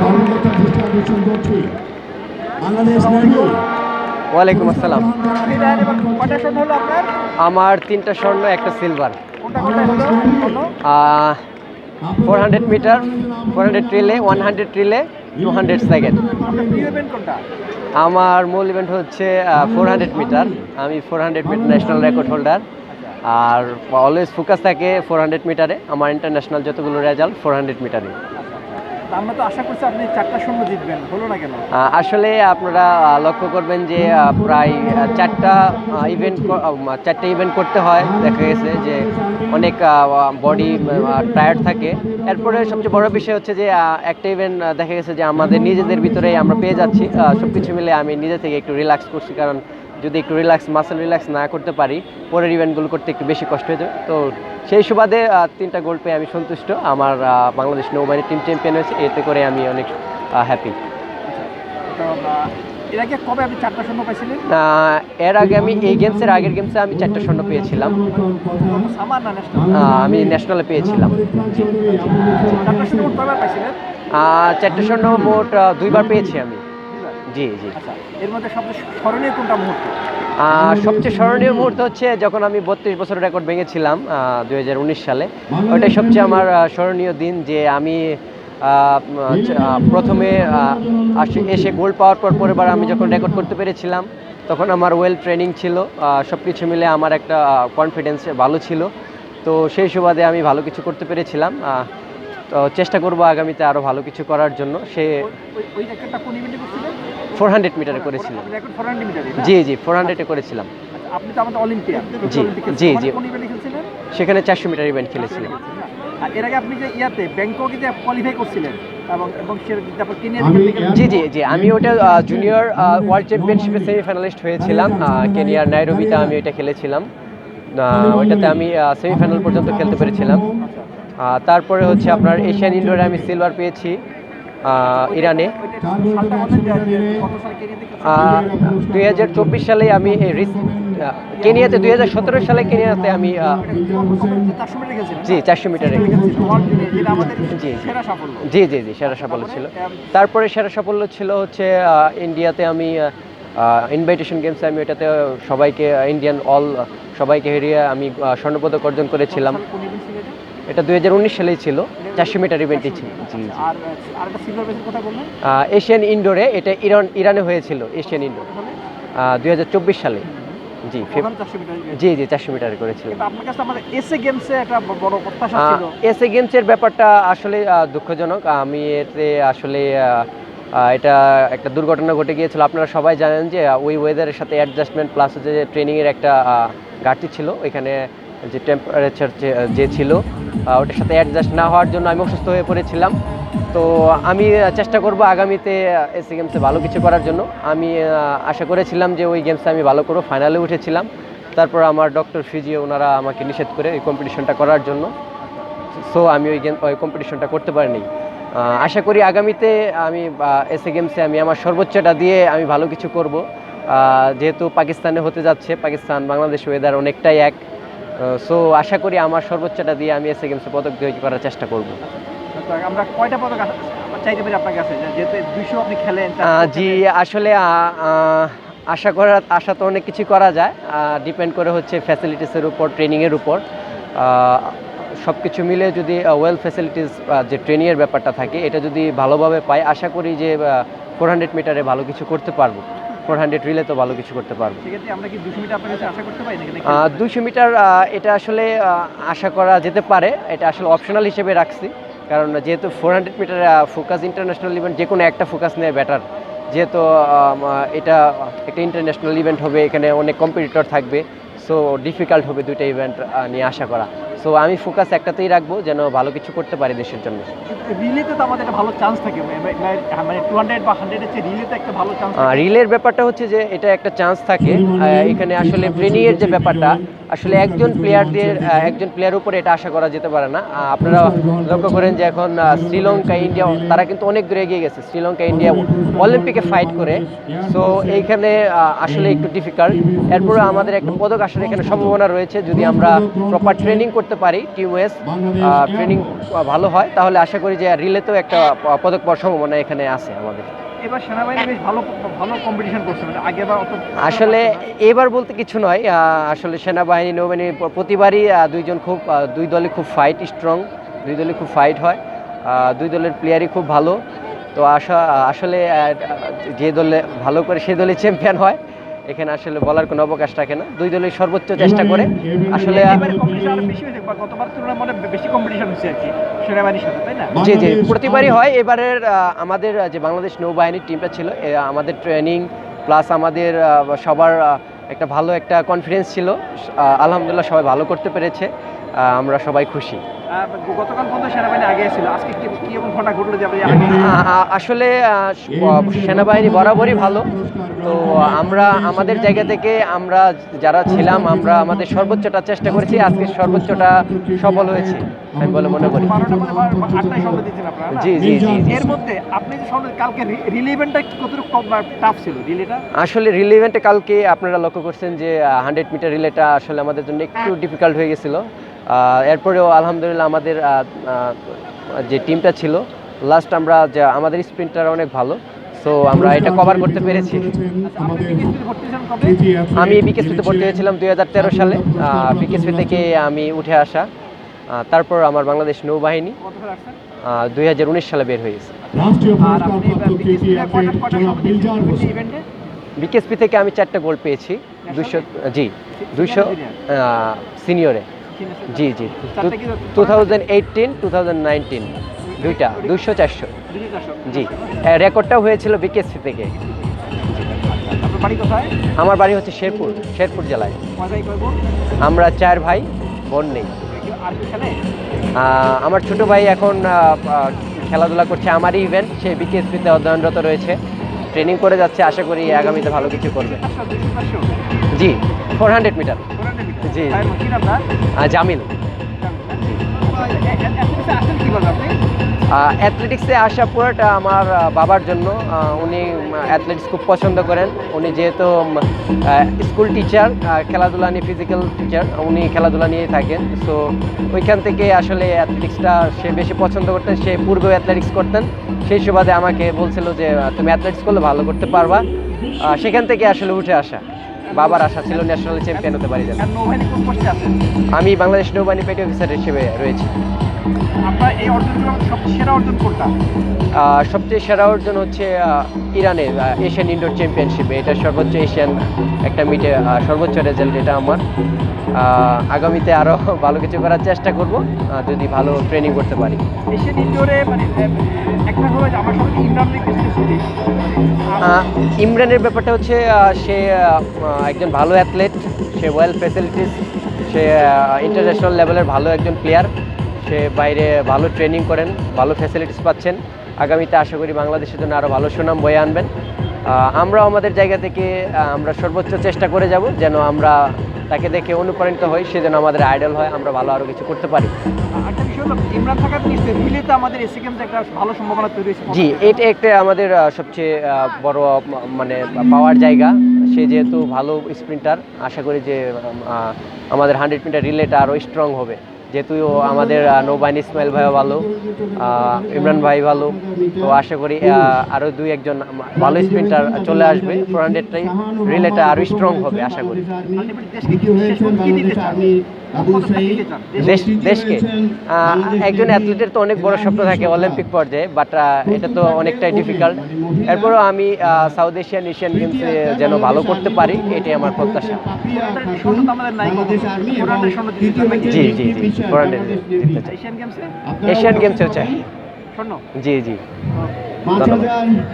কর্মকর্তা করছি বাংলাদেশ ওয়ালাইকুম আসসালাম। আমার তিনটা স্বর্ণ, একটা silver four hundred meter four hundred relay one hundred relay two hundred second আমার মূল ইভেন্ট হচ্ছে ফোর হান্ড্রেড মিটার আমি four hundred meter national record holder আর অলওয়েজ ফোকাস থাকে ফোর হান্ড্রেড মিটারে আমার ইন্টারন্যাশনাল যতগুলো রেজাল্ট ফোর হান্ড্রেড মিটারে আমরা তো আশা করছি আপনি চারটা স্বর্ণ জিতবেন। হলো না কেন? আসলে আপনারা লক্ষ্য করবেন যে প্রায় চারটা ইভেন্ট চারটা ইভেন্ট করতে হয়। দেখা গেছে যে, অনেক বডি টায়ার্ড থাকে। এরপরে সবচেয়ে বড় বিষয় হচ্ছে যে একটা ইভেন্ট দেখা গেছে যে, আমাদের নিজেদের ভিতরেই আমরা পেয়ে যাচ্ছি। সব কিছু মিলে আমি নিজে থেকে একটু রিল্যাক্স করছি কারণ যদি একটু রিল্যাক্স মাসেল রিল্যাক্স না করতে পারি পরের ইভেন্টগুলো করতে একটু বেশি কষ্ট হয়ে যাবে। তো সেই সুবাদে তিনটা গোল্ড পেয়ে আমি সন্তুষ্ট। আমার বাংলাদেশ নৌবাহিনী টিম চ্যাম্পিয়ন হয়েছে। এতে করে আমি অনেক হ্যাপি তো এর আগে আমি এই গেমসের আগের গেমসে আমি চারটা স্বর্ণ পেয়েছিলাম। আমি ন্যাশনালে পেয়েছিলাম। চারটা স্বর্ণ মোট কয়বার পাইছিলেন? আহ, চারটা স্বর্ণ মোট দুইবার পেয়েছি আমি? জি জি। আচ্ছা এর মধ্যে সবচেয়ে স্মরণীয় কোনটা মুহূর্ত? সবচেয়ে স্মরণীয় মুহূর্ত হচ্ছে যখন আমি বত্রিশ বছর রেকর্ড ভেঙেছিলাম দু হাজার উনিশ সালে। ওইটাই সবচেয়ে আমার স্মরণীয় দিন যে আমি আহ, প্রথমে এসে গোল্ড পাওয়ার পর পরের আমি যখন রেকর্ড করতে পেরেছিলাম তখন আমার ওয়েল ট্রেনিং ছিল সব কিছু মিলে আমার একটা কনফিডেন্স ভালো ছিল। তো সেই সুবাদে আমি ভালো কিছু করতে পেরেছিলাম তো চেষ্টা করব আগামীতে আরও ভালো কিছু করার জন্য। সে ফোর হান্ড্রেড মিটারে করেছিলাম। জি জি ফোর হান্ড্রেডে করেছিলাম। আচ্ছা আপনি তো আমাদের অলিম্পিয়ান জি, জি, জি। সেখানে চারশো মিটার ইভেন্ট খেলেছিলাম। আর এর আগে আপনি যে ইয়াতে ব্যাংককে যে কোয়ালিফাই করছিলেন জি জি জি আমি ওটা জুনিয়র ওয়ার্ল্ড চ্যাম্পিয়নশিপে সেমিফাইনালিস্ট হয়েছিলাম কেনিয়ার নাইরোবিতে আমি ওইটা খেলেছিলাম। ওইটাতে আমি সেমিফাইনাল পর্যন্ত খেলতে পেরেছিলাম। তারপরে হচ্ছে আপনার এশিয়ান ইন্ডোরে আমি সিলভার পেয়েছি। ইরানে? দুই হাজার চব্বিশ সালে আমি কেনিয়াতে দুই হাজার সতেরো সালে কেনিয়াতে আমি জি চারশো মিটারে জি, জি। জি জি সেরা সাফল্য ছিল তারপরে সেরা সাফল্য ছিল হচ্ছে ইন্ডিয়াতে আমি ইনভাইটেশন গেমসে আমি এটাতে সবাইকে ইন্ডিয়ান অল সবাইকে হেরিয়ে আমি স্বর্ণপদক অর্জন করেছিলাম এটা? দুই হাজার উনিশ সালেই ছিল চারশো মিটার ইভেন্টই ছিল। কথা বললেন? আহ, এশিয়ান ইনডোরে এটা ইরান ইরানে হয়েছিল এশিয়ান ইনডোর দুই হাজার চব্বিশ সালে। জি জি জি চারশো মিটার আপনার এসএ গেমসে একটা বড় প্রত্যাশা ছিল। এসএ গেমসের ব্যাপারটা আসলে দুঃখজনক। আমি এতে আসলে এটা একটা দুর্ঘটনা ঘটে গিয়েছিল। আপনারা সবাই জানেন যে ওই ওয়েদারের সাথে অ্যাডজাস্টমেন্ট প্লাস হচ্ছে যে ট্রেনিংয়ের একটা ঘাটতি ছিল। ওইখানে যে টেম্পারেচার যে ছিল ওটার সাথে অ্যাডজাস্ট না হওয়ার জন্য আমি অসুস্থ হয়ে পড়েছিলাম। তো আমি চেষ্টা করব আগামীতে এসি গেমসে ভালো কিছু করার জন্য। আমি আশা করেছিলাম যে ওই গেমসে আমি ভালো করব ফাইনালে উঠেছিলাম। তারপর আমার ডক্টর ফিজিও ওনারা আমাকে নিষেধ করে এই কম্পিটিশনটা করার জন্য। সো আমি ওই গেম ওই কম্পিটিশনটা করতে পারিনি। আশা করি আগামীতে আমি এসএ গেমসে আমি আমার সর্বোচ্চটা দিয়ে আমি ভালো কিছু করব। যেহেতু পাকিস্তানে হতে যাচ্ছে পাকিস্তান বাংলাদেশ ওয়েদার অনেকটাই এক। সো আশা করি আমার সর্বোচ্চটা দিয়ে আমি এসএ গেমসে পদক জয় করার চেষ্টা করব। আমরা কয়টা পদক চাইতে পারি আপনার কাছে যেহেতু দুইশো আপনি খেলেন জি আসলে আশা করার আশা তো অনেক কিছু করা যায় ডিপেন্ড করে হচ্ছে ফ্যাসিলিটিসের উপর ট্রেনিংয়ের উপর। সব কিছু মিলে যদি ওয়েল ফ্যাসিলিটিস যে ট্রেনিংয়ের ব্যাপারটা থাকে এটা যদি ভালোভাবে পাই আশা করি যে ফোর হান্ড্রেড মিটারে ভালো কিছু করতে পারব। ফোর হান্ড্রেড রিলে তো ভালো কিছু করতে পারব। সেক্ষেত্রে আমরা কি দুশো মিটার দুশো এটা আসলে আশা করা যেতে পারে। এটা আসলে অপশনাল হিসেবে রাখছি। কারণ যেহেতু four hundred meter focus international event যে কোনো একটা ফোকাস নেওয়া বেটার যেহেতু এটা একটা ইন্টারন্যাশনাল ইভেন্ট হবে এখানে অনেক কম্পিটিটর থাকবে। সো ডিফিকাল্ট হবে দুইটা ইভেন্ট নিয়ে আশা করা। সো আমি ফোকাস একটাতেই রাখব যেন ভালো কিছু করতে পারি দেশের জন্য। রিলেতে তো আমাদের একটা ভালো চান্স থাকে মানে টু হান্ড্রেড বা হান্ড্রেডের চেয়ে রিলেতে একটা ভালো চান্স রিলের ব্যাপারটা হচ্ছে যে এটা একটা চান্স থাকে। এখানে আসলে ট্রেনিংয়ের যে ব্যাপারটা আসলে একজন প্লেয়ারদের একজন প্লেয়ার উপরে এটা আশা করা যেতে পারে না। আপনারা লক্ষ্য করেন যে এখন শ্রীলঙ্কা ইন্ডিয়া তারা কিন্তু অনেক দূরে এগিয়ে গেছে। শ্রীলঙ্কা ইন্ডিয়া অলিম্পিকে ফাইট করে। সো এইখানে আসলে একটু ডিফিকাল্ট এরপরে আমাদের একটা পদক আসার এখানে সম্ভাবনা রয়েছে। যদি আমরা প্রপার ট্রেনিং করতে করতে পারি টিম ওয়েস ট্রেনিং ভালো হয় তাহলে আশা করি যে রিলেতেও একটা পদক পাওয়ার সম্ভাবনা এখানে আছে আমাদের। এবার সেনাবাহিনী বেশ ভালো ভালো কম্পিটিশন করছে মানে অত আসলে এবার বলতে কিছু নয় আসলে সেনাবাহিনী নৌবাহিনী প্রতিবারই দুইজন খুব দুই দলে খুব ফাইট স্ট্রং দুই দলে খুব ফাইট হয় দুই দলের প্লেয়ারই খুব ভালো। তো আশা আসলে যে দলে ভালো করে সেই দলে চ্যাম্পিয়ন হয় এখানে আসলে বলার কোনো অবকাশ থাকে না। দুই দলের সর্বোচ্চ চেষ্টা করে। আসলে মানে জি জি প্রতিবারই হয়। এবারের আমাদের যে বাংলাদেশ নৌবাহিনীর টিমটা ছিল আমাদের ট্রেনিং প্লাস আমাদের সবার একটা ভালো একটা কনফিডেন্স ছিল। আলহামদুলিল্লাহ সবাই ভালো করতে পেরেছে। আমরা সবাই খুশি। গতকাল পর্যন্ত সেনাবাহিনী আগে ছিল। আজকে কি কি এমন ঘটনা ঘটলো যে আপনি আ- আ- আসলে সেনাবাহিনী বরাবরই ভালো। তো আমরা আমাদের জায়গা থেকে আমরা যারা ছিলাম আমরা আমাদের সর্বোচ্চটা চেষ্টা করেছি। আজকে সর্বোচ্চটা সফল হয়েছে আমি বলে মনে করি? জি জি জি এর মধ্যে আপনি যে কালকে রিলে ইভেন্টটা কতটুকু টাফ ছিল রিলেটা আসলে রিলে ইভেন্টে কালকে আপনারা লক্ষ্য করছেন যে হান্ড্রেড মিটার রিলেটা আসলে আমাদের জন্য একটু ডিফিকাল্ট হয়ে গেছিল। এরপরেও আলহামদুলিল্লাহ আমাদের আহ, আহ, যে টিমটা ছিল লাস্ট আমরা যা আমাদের স্প্রিন্টার অনেক ভালো সো আমরা এটা কভার করতে পেরেছি। আমি বিকেএসপিতে ভর্তি হয়েছিলাম দুই হাজার তেরো সালে বিকেএসপি থেকে আমি উঠে আসা তারপর আমার বাংলাদেশ নৌবাহিনী দুই হাজার উনিশ সালে বের হয়ে ইভেন্টে বিকেএসপি থেকে আমি চারটা গোল পেয়েছি দুশো জি দুশো সিনিয়রে জি জি। Two thousand eighteen two thousand nineteen দুইটা দুশো চারশো। জি। রেকর্ডটাও হয়েছিল বিকেএসপি থেকে। আমার বাড়ি হচ্ছে শেরপুর শেরপুর জেলায়। আমরা চার ভাই বোন নেই। আমার ছোট ভাই এখন খেলাধুলা করছে। আমারই ইভেন্ট সে বিকেএসপিতে অধ্যয়নরত রয়েছে। ট্রেনিং করে যাচ্ছে আশা করি আগামীতে ভালো কিছু করবে। জি ফোর হান্ড্রেড মিটার জি। জামিল। অ্যাথলেটিক্সে আসা পুরোটা আমার বাবার জন্য। উনি অ্যাথলেটিক্স খুব পছন্দ করেন। উনি যেহেতু স্কুল টিচার খেলাধুলা নিয়ে ফিজিক্যাল টিচার উনি খেলাধুলা নিয়ে থাকেন। সো ওইখান থেকে আসলে অ্যাথলেটিক্সটা সে বেশি পছন্দ করতেন, সে পূর্বেও অ্যাথলেটিক্স করতেন। সেই সুবাদে আমাকে বলছিল যে তুমি অ্যাথলেটিক্স করলে ভালো করতে পারবা। সেখান থেকে আসলে উঠে আসা। বাবার আশা ছিল ন্যাশনাল চ্যাম্পিয়ন হতে পারি আমি বাংলাদেশ নৌবাহিনী পেটি অফিসার হিসেবে রয়েছি। এই অর্জনগুলো সবচেয়ে সেরা অর্জন সবচেয়ে সেরা অর্জন হচ্ছে ইরানের এশিয়ান ইনডোর চ্যাম্পিয়নশিপে। এটা সর্বোচ্চ এশিয়ান একটা মিটে সর্বোচ্চ রেজাল্ট এটা আমার। আগামীতে আরও ভালো কিছু করার চেষ্টা করব যদি ভালো ট্রেনিং করতে পারি। এশিয়ান ইনডোরে মানে একটা হলো আমার সঙ্গে ইমরান লিগ বেশি আহ, ইমরানের ব্যাপারটা হচ্ছে সে একজন ভালো অ্যাথলেট সে ওয়েল ফ্যাসিলিটিস সে ইন্টারন্যাশনাল লেভেলের ভালো একজন প্লেয়ার সে বাইরে ভালো ট্রেনিং করেন ভালো ফ্যাসিলিটিস পাচ্ছেন। আগামীতে আশা করি বাংলাদেশের জন্য আরও ভালো সুনাম বয়ে আনবেন। আহ, আমরাও আমাদের জায়গা থেকে আমরা সর্বোচ্চ চেষ্টা করে যাব যেন আমরা তাকে দেখে অনুপ্রাণিত হই সে যেন আমাদের আইডল হয় আমরা ভালো আরও কিছু করতে পারি। একটা বিষয় হলো ইমরান থাকার নিশ্চয়ই রিলেতে আমাদের এসি গেমস একটা ভালো সম্ভাবনা তৈরি হয়েছে। জি এটা একটা আমাদের সবচেয়ে বড় মানে পাওয়ার জায়গা। সে যেহেতু ভালো স্প্রিন্টার আশা করি যে আমাদের হান্ড্রেড মিটার রিলেটা আরও স্ট্রং হবে। যেহেতু আমাদের নৌবাহিনী ইসমাইল ভাইও ভালো ইমরান ভাই ভালো, তো আশা করি আরও দুই একজন ভালো স্পিনটার চলে আসবে। ফোর হান্ড্রেডটাই রিলেটা আরও স্ট্রং হবে, আশা করি। দেশকে। একজন অ্যাথলেটের তো অনেক বড় স্বপ্ন থাকে অলিম্পিক পর্যায়ে বাট এটা তো অনেকটাই ডিফিকাল্ট এরপরও আমি সাউথ এশিয়ান এশিয়ান গেমসে যেন ভালো করতে পারি এটাই আমার প্রত্যাশা? জি জি জি এশিয়ান গেমসে এশিয়ান গেমসেও চাই। জি জি। ধন্যবাদ।